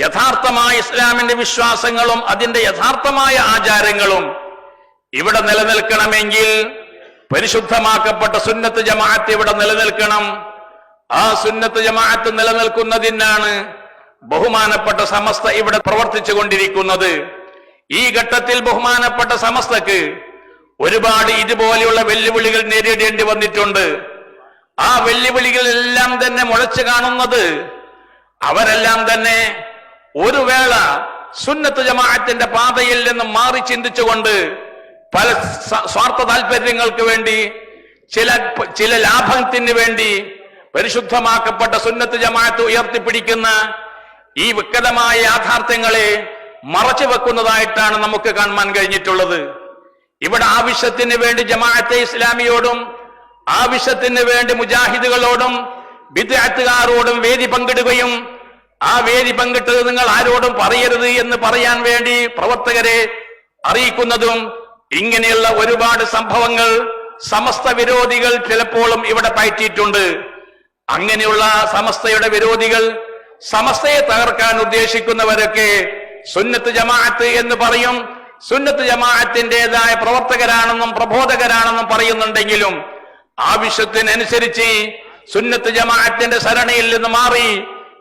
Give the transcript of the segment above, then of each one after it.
യഥാർത്ഥമായ ഇസ്ലാമിന്റെ വിശ്വാസങ്ങളും അതിന്റെ യഥാർത്ഥമായ ആചാരങ്ങളും ഇവിടെ നിലനിൽക്കണമെങ്കിൽ പരിശുദ്ധമാക്കപ്പെട്ട സുന്നത്ത് ജമാഅത്ത് ഇവിടെ നിലനിൽക്കണം. ആ സുന്നത്ത് ജമാഅത്ത് നിലനിൽക്കുന്നതിനാണ് ബഹുമാനപ്പെട്ട സമസ്ത ഇവിടെ പ്രവർത്തിച്ചു കൊണ്ടിരിക്കുന്നത്. ഈ ഘട്ടത്തിൽ ബഹുമാനപ്പെട്ട സമസ്തക്ക് ഒരുപാട് ഇതുപോലെയുള്ള വെല്ലുവിളികൾ നേരിടേണ്ടി വന്നിട്ടുണ്ട്. ആ വെല്ലുവിളികളെല്ലാം തന്നെ മുളച്ചു കാണുന്നത് അവരെല്ലാം തന്നെ ഒരു വേള സുന്നത്ത് ജമാഅത്തിന്റെ പാതയിൽ നിന്ന് മാറി ചിന്തിച്ചുകൊണ്ട് പല സ്വാർത്ഥ താല്പര്യങ്ങൾക്ക് വേണ്ടി ചില ചില ലാഭത്തിന് വേണ്ടി പരിശുദ്ധമാക്കപ്പെട്ട സുന്നത്ത് ജമാഅത്ത് ഉയർത്തിപ്പിടിക്കുന്ന ഈ വിക്കലമായ യാഥാർത്ഥ്യങ്ങളെ മറച്ചു വെക്കുന്നതായിട്ടാണ് നമുക്ക് കാണാൻ കഴിഞ്ഞിട്ടുള്ളത്. ഇവിടെ ആവശ്യത്തിന് വേണ്ടി ജമാഅത്തെ ഇസ്ലാമിയോടും ആവശ്യത്തിന് വേണ്ടി മുജാഹിദുകളോടും വിദ്യാർത്ഥികാരോടും വേദി പങ്കിടുകയും ആ വേദി പങ്കിട്ടത് നിങ്ങൾ ആരോടും പറയരുത് എന്ന് പറയാൻ വേണ്ടി പ്രവർത്തകരെ അറിയിക്കുന്നതും ഇങ്ങനെയുള്ള ഒരുപാട് സംഭവങ്ങൾ സമസ്ത വിരോധികൾ ചിലപ്പോഴും ഇവിടെ പയറ്റിയിട്ടുണ്ട്. അങ്ങനെയുള്ള സമസ്തയുടെ വിരോധികൾ സമസ്തയെ തകർക്കാൻ ഉദ്ദേശിക്കുന്നവരൊക്കെ സുന്നത്ത് ജമാഅത്ത് എന്ന് പറയും. സുന്നത്ത് ജമാഅത്തിന്റെതായ പ്രവർത്തകരാണെന്നും പ്രബോധകരാണെന്നും പറയുന്നുണ്ടെങ്കിലും ആവശ്യത്തിനനുസരിച്ച് സുന്നത്ത് ജമാഅത്തിന്റെ സരണിയിൽ നിന്ന് മാറി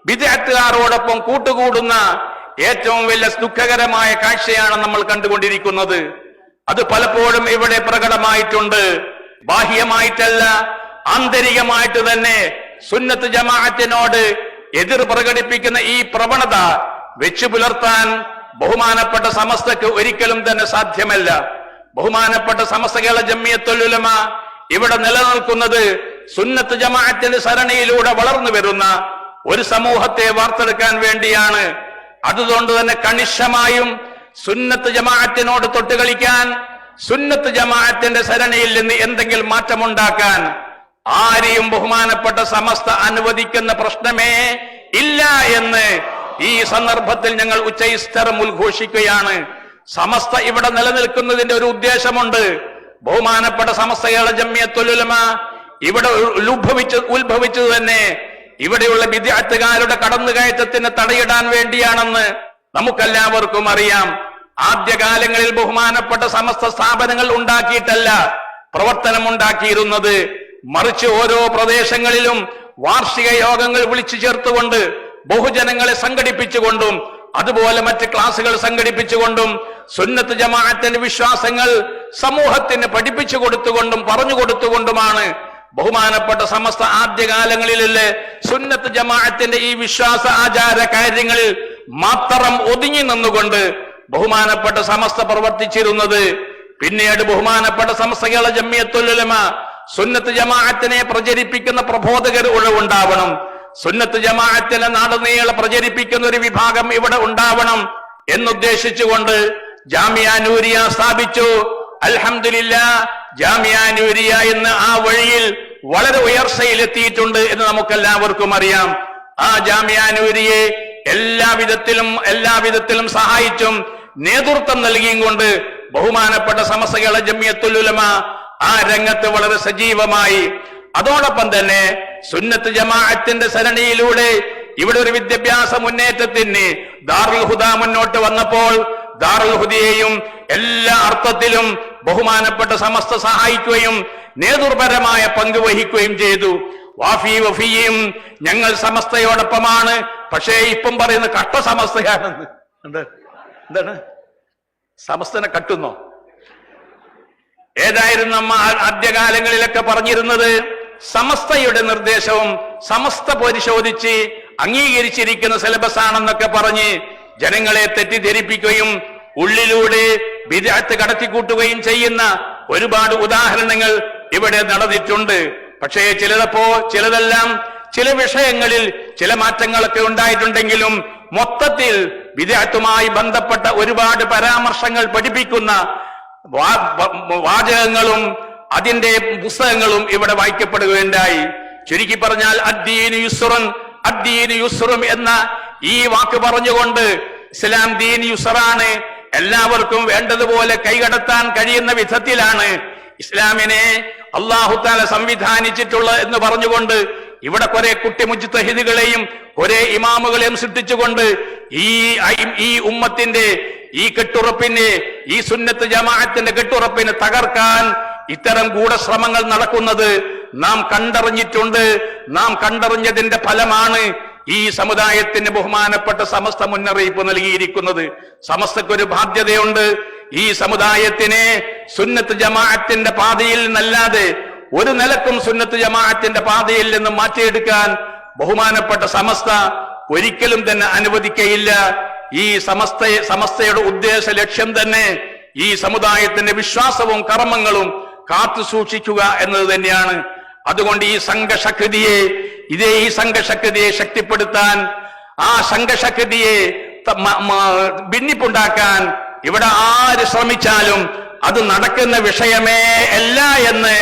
വിദഗ്ധക്കാരോടൊപ്പം കൂട്ടുകൂടുന്ന ഏറ്റവും വലിയ ദുഃഖകരമായ കാഴ്ചയാണ് നമ്മൾ കണ്ടുകൊണ്ടിരിക്കുന്നത്. അത് പലപ്പോഴും ഇവിടെ പ്രകടമായിട്ടുണ്ട്. ബാഹ്യമായിട്ടല്ല ആന്തരികമായിട്ട് തന്നെ സുന്നത്ത് ജമാഅത്തിനോട് എതിർ പ്രകടിപ്പിക്കുന്ന ഈ പ്രവണത വെച്ചു പുലർത്താൻ ബഹുമാനപ്പെട്ട സമസ്തക്ക് ഒരിക്കലും തന്നെ സാധ്യമല്ല. ബഹുമാനപ്പെട്ട സമസ്തകളെ ജമ്മിയത്തൊല്ലുലമ ഇവിടെ നിലനിൽക്കുന്നത് സുന്നത്ത് ജമാഅത്തിന്റെ സരണിയിലൂടെ വളർന്നു വരുന്ന ഒരു സമൂഹത്തെ വാർത്തെടുക്കാൻ വേണ്ടിയാണ്. അതുകൊണ്ട് തന്നെ കണിശമായും സുന്നത്ത് ജമാഅത്തിനോട് തൊട്ടുകളിക്കാൻ സുന്നത്ത് ജമാഅത്തിന്റെ സരണിയിൽ നിന്ന് എന്തെങ്കിലും മാറ്റമുണ്ടാക്കാൻ ആരെയും ബഹുമാനപ്പെട്ട സമസ്ത അനുവദിക്കുന്ന പ്രശ്നമേ ഇല്ല എന്ന് ഈ സന്ദർഭത്തിൽ ഞങ്ങൾ ഉച്ചൈസ്തരം ഉദ്ഘോഷിക്കുകയാണ് സമസ്ത ഇവിടെ നിലനിൽക്കുന്നതിന്റെ ഒരു ഉദ്ദേശമുണ്ട്. ബഹുമാനപ്പെട്ട സമസ്തയുടെ ജമ്യത്തൊലുലമ ഇവിടെ ഉത്ഭവിച്ചു ഉത്ഭവിച്ചത് തന്നെ ഇവിടെയുള്ള വിദ്യാർത്ഥികാരുടെ കടന്നുകയറ്റത്തിന് തടയിടാൻ വേണ്ടിയാണെന്ന് നമുക്കെല്ലാവർക്കും അറിയാം. ആദ്യകാലങ്ങളിൽ ബഹുമാനപ്പെട്ട സമസ്ത സ്ഥാപനങ്ങൾ ഉണ്ടാക്കിയിട്ടല്ല പ്രവർത്തനം ഉണ്ടാക്കിയിരുന്നത് മറിച്ച് ഓരോ പ്രദേശങ്ങളിലും വാർഷിക യോഗങ്ങൾ വിളിച്ചു ചേർത്തുകൊണ്ട് ബഹുജനങ്ങളെ സംഘടിപ്പിച്ചുകൊണ്ടും അതുപോലെ മറ്റ് ക്ലാസുകൾ സംഘടിപ്പിച്ചുകൊണ്ടും സുന്നത്ത് ജമാഅത്തിന്റെ വിശ്വാസങ്ങൾ സമൂഹത്തിന് പഠിപ്പിച്ചു കൊടുത്തുകൊണ്ടും പറഞ്ഞു കൊടുത്തുകൊണ്ടുമാണ് ബഹുമാനപ്പെട്ട സമസ്ത ആദ്യകാലങ്ങളിലെ സുന്നത്ത് ജമാഅത്തിന്റെ ഈ വിശ്വാസ ആചാര കാര്യങ്ങളിൽ മാത്രം ഒതുങ്ങി നിന്നുകൊണ്ട് ബഹുമാനപ്പെട്ട സമസ്ത പ്രവർത്തിച്ചിരുന്നത്. പിന്നീട് ബഹുമാനപ്പെട്ട സമസ്തകളെ ജമ്മിയത്തുലമ സുന്നത്ത് ജമാഅത്തിനെ പ്രചരിപ്പിക്കുന്ന പ്രബോധകർ ഉണ്ടാവണം. സുന്നത്ത് ജമാഅത്തിനെ നാടുനീളെ പ്രചരിപ്പിക്കുന്ന ഒരു വിഭാഗം ഇവിടെ ഉണ്ടാവണം എന്നുദ്ദേശിച്ചുകൊണ്ട് ജാമിയ നൂരിയ സ്ഥാപിച്ചു. അൽഹംദുലില്ല ജാമിയ നൂരിയ എന്ന് ആ വഴിയിൽ വളരെ ഉയർച്ചയിലെത്തിയിട്ടുണ്ട് എന്ന് നമുക്കെല്ലാവർക്കും അറിയാം. ആ ജാമിയ നൂരിയെ എല്ലാവിധത്തിലും എല്ലാവിധത്തിലും സഹായിച്ചും നേതൃത്വം നൽകിയും കൊണ്ട് ബഹുമാനപ്പെട്ട സമസ്തകളെ ജമ്യത്തുലുലമ ആ രംഗത്ത് വളരെ സജീവമായി. അതോടൊപ്പം തന്നെ സുന്നത്ത് ജമാഅത്തിന്റെ സരണിയിലൂടെ ഇവിടെ ഒരു വിദ്യാഭ്യാസ മുന്നേറ്റത്തിന് ദാറുൽ ഹുദ മുന്നോട്ട് വന്നപ്പോൾ ദാറുൽ ഹുദയെയും എല്ലാ അർത്ഥത്തിലും ബഹുമാനപ്പെട്ട സമസ്ത സഹായിക്കുകയും നേതൃപരമായ പങ്ക് വഹിക്കുകയും ചെയ്തു. വാഫി വഫിയും ഞങ്ങൾ സമസ്തയോടൊപ്പമാണ്. പക്ഷേ ഇപ്പം പറയുന്ന കട്ട സമസ്തയാണെന്ന്. എന്ത്? എന്താണ്? സമസ്തനെ കട്ടുന്നോ? ഏതായിരുന്നു നമ്മ ആദ്യകാലങ്ങളിലൊക്കെ പറഞ്ഞിരുന്നത്? സമസ്തയുടെ നിർദ്ദേശവും സമസ്ത പരിശോധിച്ച് അംഗീകരിച്ചിരിക്കുന്ന സിലബസ് ആണെന്നൊക്കെ പറഞ്ഞ് ജനങ്ങളെ തെറ്റിദ്ധരിപ്പിക്കുകയും ഉള്ളിലൂടെ വിദഗ്ധ കടത്തിക്കൂട്ടുകയും ചെയ്യുന്ന ഒരുപാട് ഉദാഹരണങ്ങൾ ഇവിടെ നടന്നിട്ടുണ്ട്. പക്ഷേ ചിലതപ്പോ ചിലതെല്ലാം ചില വിഷയങ്ങളിൽ ചില മാറ്റങ്ങളൊക്കെ ഉണ്ടായിട്ടുണ്ടെങ്കിലും മൊത്തത്തിൽ വിദ്യാർത്ഥുമായി ബന്ധപ്പെട്ട ഒരുപാട് പരാമർശങ്ങൾ പഠിപ്പിക്കുന്ന വാചകങ്ങളും അതിന്റെ പുസ്തകങ്ങളും ഇവിടെ വായിക്കപ്പെടുകയുണ്ടായി. ചുരുക്കി പറഞ്ഞാൽ അദ്ദീന് യുസുറൻ അദ്ദീന് യുസുറും എന്ന ഈ വാക്ക് പറഞ്ഞുകൊണ്ട് ഇസ്ലാം ദീൻ യുസറാണ് എല്ലാവർക്കും വേണ്ടതുപോലെ കൈകടത്താൻ കഴിയുന്ന വിധത്തിലാണ് ഇസ്ലാമിനെ അള്ളാഹുത്താല സംവിധാനിച്ചിട്ടുള്ളത് എന്ന് പറഞ്ഞുകൊണ്ട് ഇവിടെ കുറെ കുട്ടി മുജ്തഹിദുകളെയും കുറെ ഇമാമുകളെയും സൃഷ്ടിച്ചുകൊണ്ട് ഈ ഈ ഉമ്മത്തിന്റെ ഈ കെട്ടുറപ്പിനെ ഈ സുന്നത്ത് ജമാഅത്തിന്റെ കെട്ടുറപ്പിനെ തകർക്കാൻ ഇത്തരം ഗൂഢശ്രമങ്ങൾ നടക്കുന്നത് നാം കണ്ടറിഞ്ഞിട്ടുണ്ട്. നാം കണ്ടറിഞ്ഞതിന്റെ ഫലമാണ് ഈ സമുദായത്തിന് ബഹുമാനപ്പെട്ട സമസ്ത മുന്നറിയിപ്പ് നൽകിയിരിക്കുന്നത് സമസ്തക്കൊരു ബാധ്യതയുണ്ട്. ഈ സമുദായത്തിനെ സുന്നത്ത് ജമാഅത്തിന്റെ പാതയിൽ നിന്നല്ലാതെ ഒരു നിലക്കും സുന്നത്ത് ജമാഅത്തിന്റെ പാതയിൽ നിന്ന് മാറ്റിയെടുക്കാൻ ബഹുമാനപ്പെട്ട സമസ്ത ഒരിക്കലും തന്നെ അനുവദിക്കയില്ല. ഈ സമസ്ത സമസ്തയുടെ ഉദ്ദേശ ലക്ഷ്യം തന്നെ ഈ സമുദായത്തിന്റെ വിശ്വാസവും കർമ്മങ്ങളും കാത്തു സൂക്ഷിക്കുക എന്നത് തന്നെയാണ്. അതുകൊണ്ട് ഈ സംഘശക്തിയെ ഇതേ ഈ സംഘശക്തിയെ ശക്തിപ്പെടുത്താൻ ആ സംഘശക്തിയെ ഭിന്നിപ്പുണ്ടാക്കാൻ ഇവിടെ ആര് ശ്രമിച്ചാലും അത് നടക്കുന്ന വിഷയമേ അല്ല എന്ന്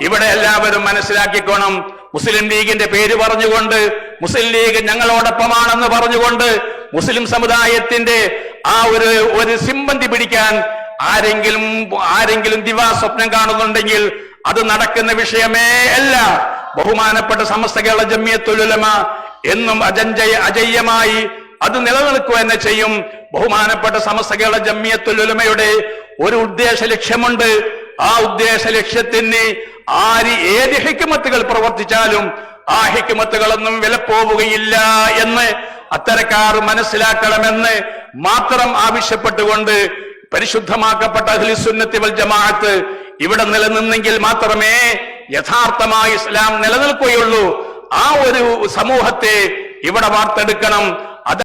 ഇവിടെ എല്ലാവരും മനസ്സിലാക്കിക്കോണം. മുസ്ലിം ലീഗിന്റെ പേര് പറഞ്ഞുകൊണ്ട് മുസ്ലിം ലീഗ് ഞങ്ങളോടൊപ്പമാണെന്ന് പറഞ്ഞുകൊണ്ട് മുസ്ലിം സമുദായത്തിന്റെ ആ ഒരു ഒരു സിമ്പന്തി പിടിക്കാൻ ആരെങ്കിലും ആരെങ്കിലും ദിവാസ്വപ്നം കാണുന്നുണ്ടെങ്കിൽ അത് നടക്കുന്ന വിഷയമേ അല്ല. ബഹുമാനപ്പെട്ട സമസ്ത കേരള ജമ്മിയത്തുലമ എന്നും അജഞ്ചയ അജയ്യമായി അത് നിലനിൽക്കുക തന്നെ ചെയ്യും. ബഹുമാനപ്പെട്ട സമസ്ത കേരള ജമ്മിയത്തുലമയുടെ ഒരു ഉദ്ദേശ ലക്ഷ്യമുണ്ട്. ആ ഉദ്ദേശ ലക്ഷ്യത്തിന് ആര് ഏത് ഹിക്കുമത്തുകൾ പ്രവർത്തിച്ചാലും ആ ഹിക്കുമത്തുകളൊന്നും വിലപ്പോവുകയില്ല എന്ന് അത്തരക്കാർ മനസ്സിലാക്കണമെന്ന് മാത്രം ആവശ്യപ്പെട്ടുകൊണ്ട് പരിശുദ്ധമാക്കപ്പെട്ട അഹ്ലിസുന്നത്തി വൽ ജമാഅത്ത് ഇവിടെ നിലനിന്നെങ്കിൽ മാത്രമേ യഥാർത്ഥമായി ഇസ്ലാം നിലനിൽക്കുകയുള്ളൂ. ആ ഒരു സമൂഹത്തെ ഇവിടെ വാർത്തെടുക്കണം.